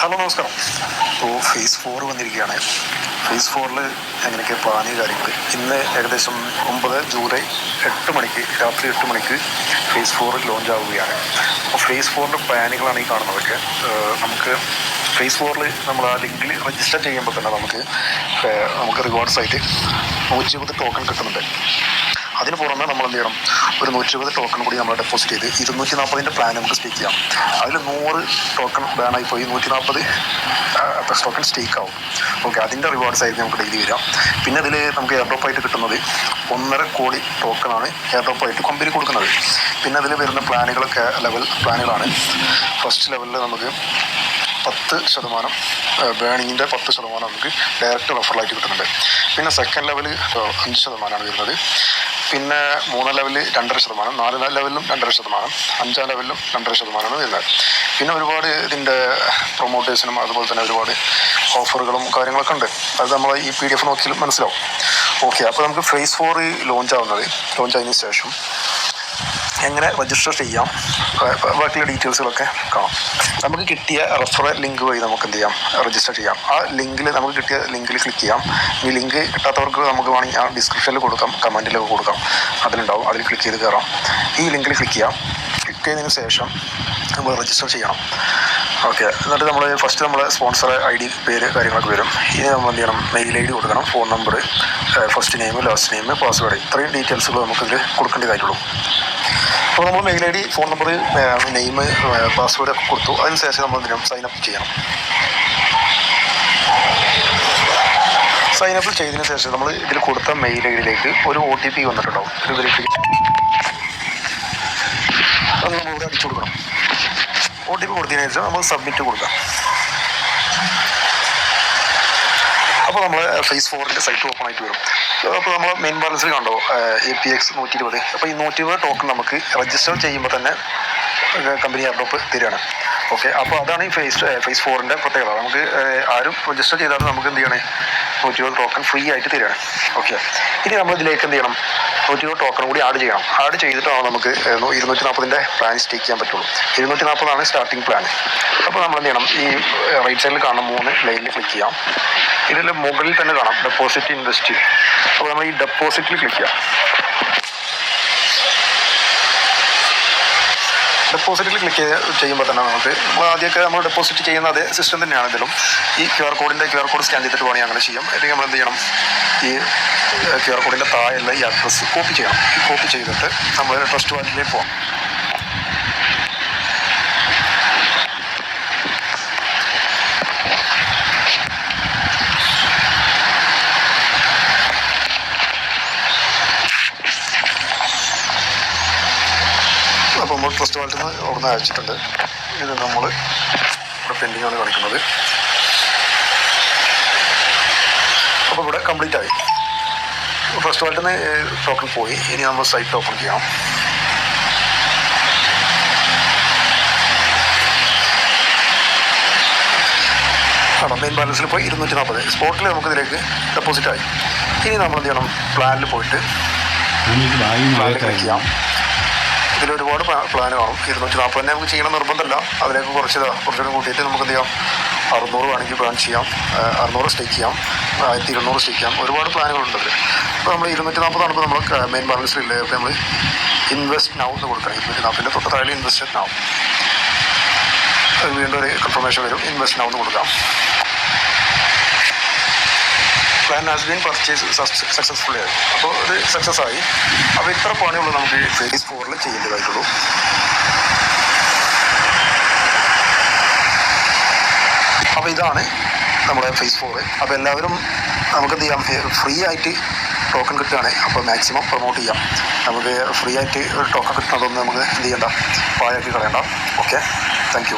Hello നമസ്കാരം. ഇപ്പോൾ phase four വന്നിരിക്കുകയാണ്. ഫേസ് ഫോറിൽ എങ്ങനെയൊക്കെ പ്ലാന് കാര്യങ്ങൾ ഇന്ന് ഏകദേശം ഒമ്പത് ജൂലൈ എട്ട് മണിക്ക് രാത്രി എട്ട് മണിക്ക് ഫേസ് ഫോർ ലോഞ്ച് ആവുകയാണ്. അപ്പോൾ ഫേസ് ഫോറിന്റെ പ്ലാനുകളാണ് ഈ കാണുന്നതൊക്കെ. നമുക്ക് ഫേസ് ഫോറിൽ നമ്മൾ ആ ലിങ്കിൽ രജിസ്റ്റർ ചെയ്യുമ്പോൾ തന്നെ നമുക്ക് നമുക്ക് റിവാർഡ്സ് ആയിട്ട് നൂറ്റി ഇരുപത് ടോക്കൺ കിട്ടുന്നുണ്ട്. അതിന് പുറമെ നമ്മൾ എന്ത് ചെയ്യണം? ഒരു നൂറ്റി ഇരുപത് ടോക്കൺ കൂടി നമ്മൾ ഡെപ്പോസിറ്റ് ചെയ്ത് ഇരുന്നൂറ്റി നാൽപ്പതിന്റെ പ്ലാൻ നമുക്ക് സ്റ്റേക്ക് ചെയ്യാം. അതിൽ നൂറ് ടോക്കൺ ബാനായി പോയി നൂറ്റി നാൽപ്പത് ടോക്കൺ സ്റ്റേക്ക് ആവും. ഓക്കെ അതിന്റെ റിവാർഡ്സ് ആയിരിക്കും നമുക്ക് ഡെയിലി വരാം പിന്നെ അതിൽ നമുക്ക് എയർ ഡ്രോപ്പ് ആയിട്ട് കിട്ടുന്നത് ഒന്നര കോടി ടോക്കണാണ് എയർ ഡ്രോപ്പ് ആയിട്ട് കമ്പനി കൊടുക്കുന്നത്. പിന്നെ അതിൽ വരുന്ന പ്ലാനുകളൊക്കെ ലെവൽ പ്ലാനുകളാണ്. ഫസ്റ്റ് ലെവലിൽ നമുക്ക് പത്ത് ശതമാനം ബേണിങ്ങിന്റെ പത്ത് ശതമാനം നമുക്ക് ഡയറക്റ്റ് റഫറലായിട്ട് കിട്ടുന്നുണ്ട്. പിന്നെ സെക്കൻഡ് ലെവൽ അഞ്ച് ശതമാനമാണ് വരുന്നത്. പിന്നെ മൂന്നാം ലെവലിൽ രണ്ടര ശതമാനം നാല് ലെവലിലും രണ്ടര ശതമാനം അഞ്ചാം ലെവലിലും രണ്ടര ശതമാനമാണ് വരുന്നത് പിന്നെ ഒരുപാട് ഇതിന്റെ പ്രൊമോട്ടേഴ്സിനും അതുപോലെ തന്നെ ഒരുപാട് ഓഫറുകളും കാര്യങ്ങളൊക്കെ ഉണ്ട്. അത് നമ്മൾ ഈ പി ഡി എഫ് നോക്കിയാൽ മനസ്സിലാവും. ഓക്കെ അപ്പോൾ നമുക്ക് ഫേസ് ഫോർ ലോഞ്ച് ആവുന്നത് ലോഞ്ച് ആയതിനു ശേഷം എങ്ങനെ രജിസ്റ്റർ ചെയ്യാം? ബാക്കിയുള്ള ഡീറ്റെയിൽസുകളൊക്കെ കാണാം. നമുക്ക് കിട്ടിയ റെഫറൽ ലിങ്ക് വഴി നമുക്ക് എന്ത് ചെയ്യാം? രജിസ്റ്റർ ചെയ്യാം. ആ ലിങ്കിൽ നമുക്ക് കിട്ടിയ ലിങ്കിൽ ക്ലിക്ക് ചെയ്യാം. ഈ ലിങ്ക് കിട്ടാത്തവർക്ക് നമുക്ക് വേണമെങ്കിൽ ആ ഡിസ്ക്രിപ്ഷനിൽ കൊടുക്കാം കമന്റിലൊക്കെ കൊടുക്കാം. അതിലുണ്ടാവും. അതിൽ ക്ലിക്ക് ചെയ്ത് കയറാം ഈ ലിങ്കിൽ ക്ലിക്ക് ചെയ്യാം. ക്ലിക്ക് ചെയ്തതിന് ശേഷം നമ്മൾ രജിസ്റ്റർ ചെയ്യണം. ഓക്കെ എന്നിട്ട് നമ്മൾ ഫസ്റ്റ് നമ്മൾ സ്പോൺസർ ഐ ഡി പേര് കാര്യങ്ങളൊക്കെ വരും. ഇനി നമ്മൾ എന്ത് ചെയ്യണം? മെയിൽ ഐ ഡി കൊടുക്കണം phone number first name last name password ഇത്രയും ഡീറ്റെയിൽസുകൾ നമുക്കിതിൽ കൊടുക്കേണ്ടതായിട്ടുള്ളൂ അപ്പോൾ നമ്മൾ mail I D phone number name password ഒക്കെ കൊടുത്തു. അതിനുശേഷം നമ്മൾ ഇതിനും സൈൻ അപ്പ് ചെയ്യണം. സൈൻ അപ്പ് ചെയ്തതിന് ശേഷം നമ്മൾ ഇതിൽ കൊടുത്ത മെയിൽ ഐ ഡിയിലേക്ക് ഒരു ഒ ടി പി വന്നിട്ടുണ്ടാവും. ഒരു വെരിഫിക്കേഷൻ അത് നമ്മൾ ഇവിടെ അടിച്ചു കൊടുക്കണം. ഒ ടി പി കൊടുത്തതിന് ശേഷം നമ്മൾ സബ്മിറ്റ് കൊടുക്കാം. അപ്പോൾ നമ്മൾ ഫേസ് ഫോറിന്റെ സൈറ്റ് ഓപ്പൺ ആയിട്ട് വരും. അപ്പോൾ നമ്മൾ മെയിൻ ബാലൻസിൽ കണ്ടോ എ പി എക്സ് നൂറ്റി ഇരുപത് അപ്പോൾ ഈ നൂറ്റി ഇരുപത് ടോക്കൺ നമുക്ക് രജിസ്റ്റർ ചെയ്യുമ്പോൾ തന്നെ കമ്പനി എയർഡ്രോപ്പ് തരികയാണ്. ഓക്കെ അപ്പോൾ അതാണ് ഈ ഫേസ് ഫേസ് ഫോറിന്റെ പ്രത്യേകത. നമുക്ക് ആരും രജിസ്റ്റർ ചെയ്താൽ നമുക്ക് എന്ത് ചെയ്യണേ? നൂറ്റി ഇരുപത് ടോക്കൺ ഫ്രീ ആയിട്ട് തരികയാണ്. ഓക്കെ ഇനി നമ്മൾ ഇതിലേക്ക് എന്ത് ചെയ്യണം? നൂറ്റി ഇരുപത് ടോക്കൺ കൂടി ആഡ് ചെയ്യണം. ആഡ് ചെയ്തിട്ടാണ് നമുക്ക് ഇരുന്നൂറ്റി നാൽപ്പതിന്റെ പ്ലാൻ സ്റ്റേക്ക് ചെയ്യാൻ പറ്റുള്ളൂ. ഇരുന്നൂറ്റി നാൽപ്പതാണ് സ്റ്റാർട്ടിംഗ് പ്ലാൻ അപ്പോൾ നമ്മൾ എന്ത് ചെയ്യണം? ഈ റൈറ്റ് സൈഡിൽ കാണുന്ന മൂന്ന് ലൈനിൽ ക്ലിക്ക് ചെയ്യാം. ഇതിൽ മുകളിൽ തന്നെ കാണാം ഡെപ്പോസിറ്റ് ഇൻവെസ്റ്റ് അപ്പോൾ നമ്മൾ ഈ ഡെപ്പോസിറ്റിൽ ക്ലിക്ക് ചെയ്യാം. ഡെപ്പോസിറ്റിൽ ക്ലിക്ക് ചെയ്യുമ്പോൾ തന്നെ നമുക്ക് ആദ്യമൊക്കെ നമ്മൾ ഡെപ്പോസിറ്റ് ചെയ്യുന്ന അതേ സിസ്റ്റം തന്നെയാണ് ഈ ക്യു ആർ കോഡിന്റെ ക്യു ആർ കോഡ് സ്കാൻ ചെയ്തിട്ട് വേണമെങ്കിൽ അങ്ങനെ ചെയ്യാം. അല്ലെങ്കിൽ നമ്മൾ എന്ത് ചെയ്യണം? ഈ ക്യു ആർ കോഡിന്റെ താഴെയുള്ള ഈ അഡ്രസ്സ് കോപ്പി ചെയ്യണം. കോപ്പി ചെയ്തിട്ട് നമ്മൾ ട്രസ്റ്റ് വാലറ്റിലേക്ക് പോകാം നമ്മൾ ട്രസ്റ്റ് വാലറ്റിൽ നിന്ന് അവിടുന്ന് അയച്ചിട്ടുണ്ട്. ഇത് നമ്മൾ ഇവിടെ പെൻഡിങ് ആണ് കാണിക്കുന്നത്. അപ്പോൾ ഇവിടെ കംപ്ലീറ്റ് ആയി. ഫസ്റ്റ് വാലറ്റിൽ നിന്ന് ടോക്കൺ പോയി. ഇനി നമ്മൾ സൈറ്റ് ഓപ്പൺ ചെയ്യാം. ആണോ മെയിൻ ബാലൻസിൽ പോയി ഇരുന്നൂറ്റി നാൽപ്പത് സ്പോട്ടിൽ നമുക്ക് ഇതിലേക്ക് ഡെപ്പോസിറ്റ് ആയി. ഇനി നമ്മൾ എന്ത് ചെയ്യണം പ്ലാനിൽ പോയിട്ട് പ്ലാനിൽ ചെയ്യാം. ഇതിൽ ഒരുപാട് പ്ലാൻ കാണും ഇരുന്നൂറ്റി നാൽപ്പത് തന്നെ നമുക്ക് ചെയ്യണം നിർബന്ധമല്ല. അതിലേക്ക് കുറച്ച് കുറച്ചുകൂടെ കൂട്ടിയിട്ട് നമുക്ക് എന്ത് ചെയ്യാം അറുന്നൂറ് വേണമെങ്കിൽ പ്ലാൻ ചെയ്യാം. അറുന്നൂറ് സ്റ്റേക്ക് ചെയ്യാം. ആയിരത്തി ഇരുന്നൂറ് സ്റ്റേക്ക് ചെയ്യാം. ഒരുപാട് പ്ലാനുകളുണ്ട് അപ്പോൾ നമ്മൾ ഇരുന്നൂറ്റി നാൽപ്പതാണിപ്പോൾ നമ്മൾ മെയിൻ ബാലൻസിലില്ലേ അപ്പോൾ നമ്മൾ ഇൻവെസ്റ്റ് നൗ എന്ന് കൊടുക്കണം. ഇരുന്നൂറ്റി നാൽപ്പതിന്റെ തൊട്ട് താഴെ ഇൻവെസ്റ്റ് നൗ വീണ്ടും ഒരു കൺഫർമേഷൻ വരും. ഇൻവെസ്റ്റ് നൗ എന്ന് കൊടുക്കാം. Plan has been purchase successful ആയി അപ്പോൾ ഇത് സക്സസ് ആയി. അപ്പോൾ ഇത്ര പണിയുള്ളൂ നമുക്ക് ഫേസ് ഫോറിൽ ചെയ്യേണ്ടതായിട്ടുള്ളൂ. അപ്പോൾ ഇതാണ് നമ്മുടെ ഫേസ് ഫോർ അപ്പോൾ എല്ലാവരും നമുക്ക് എന്ത് ചെയ്യാം? ഫ്രീ ആയിട്ട് ടോക്കൺ കിട്ടുകയാണ് അപ്പോൾ മാക്സിമം പ്രൊമോട്ട് ചെയ്യാം. നമുക്ക് ഫ്രീ ആയിട്ട് ഒരു ടോക്കൺ കിട്ടുന്നതൊന്നും നമുക്ക് എന്ത് ചെയ്യണ്ട? പാഴാക്കി കളയണ്ട. Okay thank